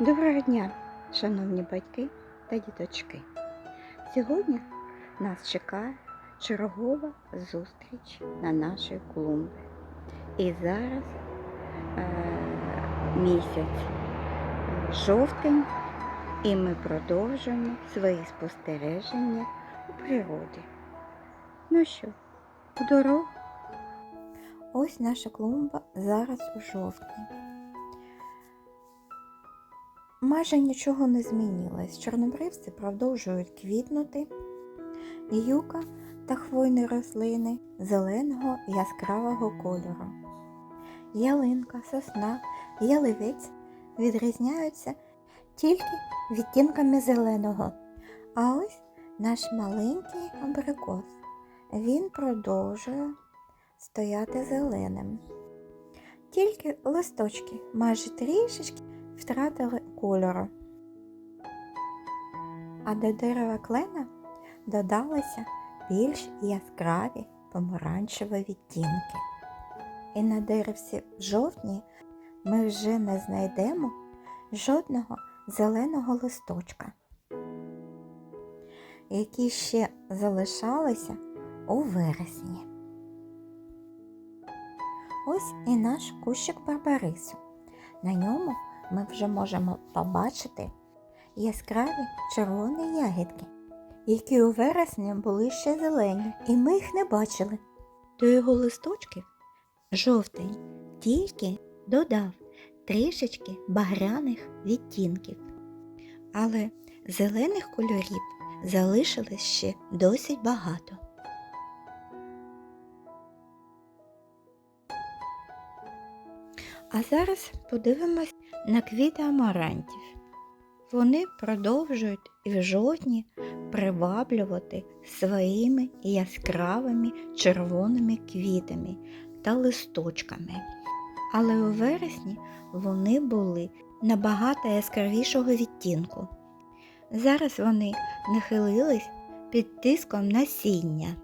Доброго дня, шановні батьки та діточки. Сьогодні нас чекає чергова зустріч на нашій клумбі. І зараз е, місяць е, жовтень, і ми продовжуємо свої спостереження у природі. Ну що, у дорогу? Ось наша клумба зараз у жовтні. Майже нічого не змінилось. Чорнобривці продовжують квітнути, юка та хвойні рослини зеленого яскравого кольору. Ялинка, сосна, яливець відрізняються тільки відтінками зеленого. А ось наш маленький абрикос. Він продовжує стояти зеленим. Тільки листочки майже трішечки втратили кольору. А до дерева клена додалися більш яскраві помаранчеві відтінки. І на деревці в жовтні ми вже не знайдемо жодного зеленого листочка, які ще залишалися у вересні. Ось і наш кущик барбарису. На ньому ми вже можемо побачити яскраві червоні ягідки, які у вересні були ще зелені, і ми їх не бачили. До його листочків жовтень тільки додав трішечки багряних відтінків, але зелених кольорів залишилось ще досить багато. А зараз подивимось на квіти амарантів. Вони продовжують і в жовтні приваблювати своїми яскравими червоними квітами та листочками. Але у вересні вони були набагато яскравішого відтінку. Зараз вони нахилились під тиском насіння,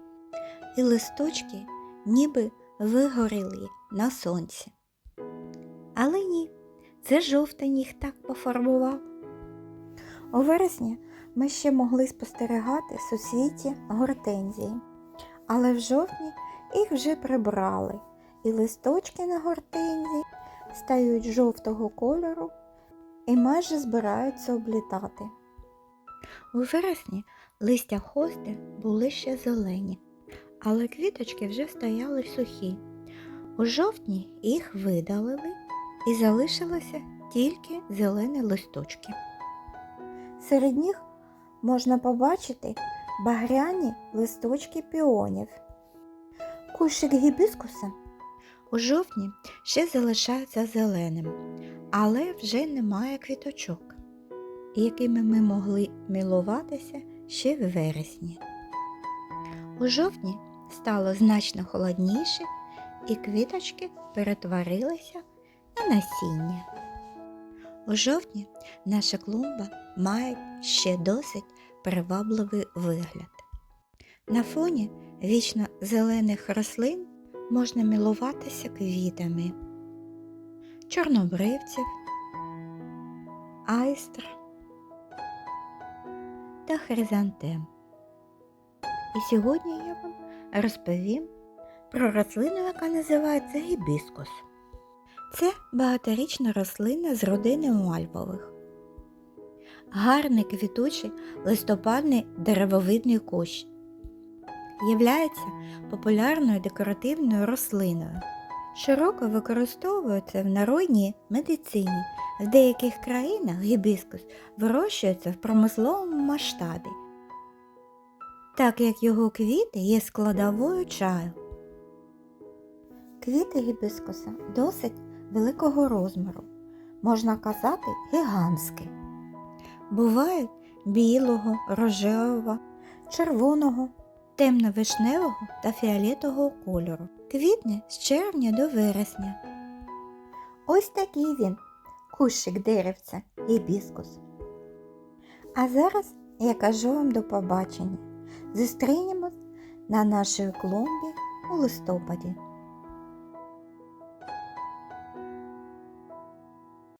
і листочки ніби вигоріли на сонці. Але ні, це жовтень їх так пофарбував. У вересні ми ще могли спостерігати суцвіття гортензії, але в жовтні їх вже прибрали, і листочки на гортензії стають жовтого кольору і майже збираються облітати. У вересні листя хости були ще зелені, але квіточки вже стояли сухі. У жовтні їх видалили і залишилися тільки зелені листочки. Серед них можна побачити багряні листочки піонів. Кущик гібіскуса у жовтні ще залишається зеленим, але вже немає квіточок, якими ми могли милуватися ще в вересні. У жовтні стало значно холодніше, і квіточки перетворилися на насіння. У жовтні наша клумба має ще досить привабливий вигляд. На фоні вічно зелених рослин можна милуватися квітами, чорнобривців, айстр та хризантем. І сьогодні я вам розповім про рослину, яка називається гібіскус. Це багаторічна рослина з родини мальвових. Гарний квітучий листопадний деревовидний кущ. Являється популярною декоративною рослиною. Широко використовується в народній медицині. В деяких країнах гібіскус вирощується в промисловому масштабі, так як його квіти є складовою чаю. Квіти гібіскуса досить великого розміру, можна казати гігантські. Бувають білого, рожевого, червоного, темно-вишневого та фіолетового кольору. Квітне з червня до вересня. Ось такий він, кущик деревця гібіскус. А зараз я кажу вам до побачення. Зустрінемось на нашій клумбі у листопаді.